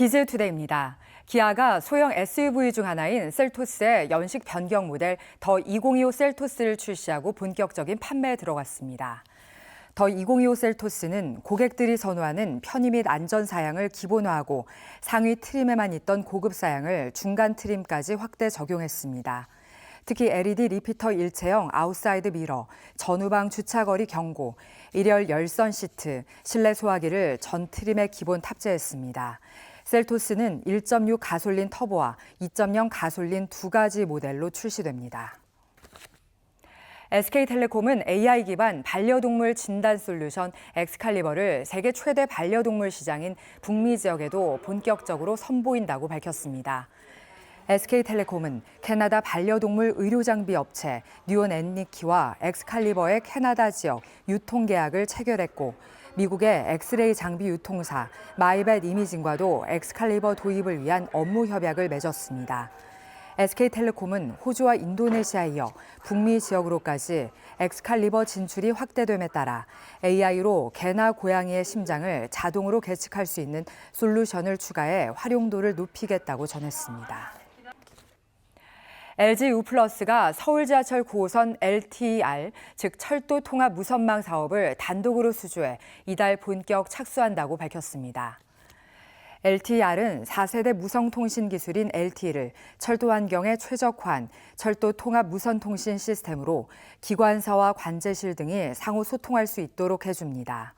비즈투데이입니다. 기아가 소형 SUV 중 하나인 셀토스의 연식 변경 모델 더 2025 셀토스를 출시하고 본격적인 판매에 들어갔습니다. 더 2025 셀토스는 고객들이 선호하는 편의 및 안전 사양을 기본화하고 상위 트림에만 있던 고급 사양을 중간 트림까지 확대 적용했습니다. 특히 LED 리피터 일체형 아웃사이드 미러, 전후방 주차거리 경고, 일열 열선 시트, 실내 소화기를 전 트림에 기본 탑재했습니다. 셀토스는 1.6 가솔린 터보와 2.0 가솔린 두 가지 모델로 출시됩니다. SK텔레콤은 AI 기반 반려동물 진단 솔루션 엑스칼리버를 세계 최대 반려동물 시장인 북미 지역에도 본격적으로 선보인다고 밝혔습니다. SK텔레콤은 캐나다 반려동물 의료장비 업체 뉴온 앤니키와 엑스칼리버의 캐나다 지역 유통 계약을 체결했고 미국의 엑스레이 장비 유통사 마이벳 이미징과도 엑스칼리버 도입을 위한 업무 협약을 맺었습니다. SK텔레콤은 호주와 인도네시아에 이어 북미 지역으로까지 엑스칼리버 진출이 확대됨에 따라 AI로 개나 고양이의 심장을 자동으로 계측할 수 있는 솔루션을 추가해 활용도를 높이겠다고 전했습니다. LG U+가 서울 지하철 9호선 LTR, 즉 철도 통합 무선망 사업을 단독으로 수주해 이달 본격 착수한다고 밝혔습니다. LTR은 4세대 무성통신 기술인 LTE를 철도 환경에 최적화한 철도 통합 무선통신 시스템으로 기관사와 관제실 등이 상호 소통할 수 있도록 해줍니다.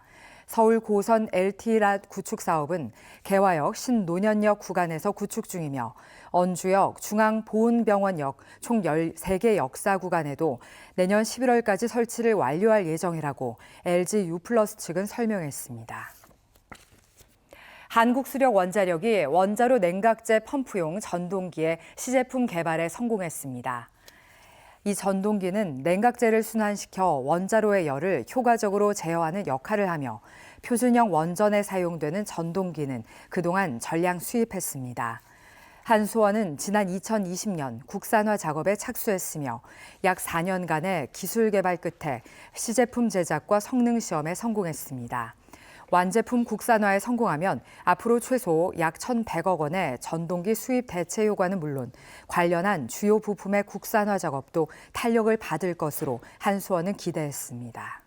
서울 고선 LT라 구축 사업은 개화역 신노년역 구간에서 구축 중이며 언주역 중앙보훈병원역 총 13개 역사 구간에도 내년 11월까지 설치를 완료할 예정이라고 LG U 플러스 측은 설명했습니다. 한국수력 원자력이 원자로 냉각제 펌프용 전동기의 시제품 개발에 성공했습니다. 이 전동기는 냉각제를 순환시켜 원자로의 열을 효과적으로 제어하는 역할을 하며 표준형 원전에 사용되는 전동기는 그동안 전량 수입했습니다. 한수원은 지난 2020년 국산화 작업에 착수했으며 약 4년간의 기술 개발 끝에 시제품 제작과 성능 시험에 성공했습니다. 완제품 국산화에 성공하면 앞으로 최소 약 1,100억 원의 전동기 수입 대체 효과는 물론 관련한 주요 부품의 국산화 작업도 탄력을 받을 것으로 한수원은 기대했습니다.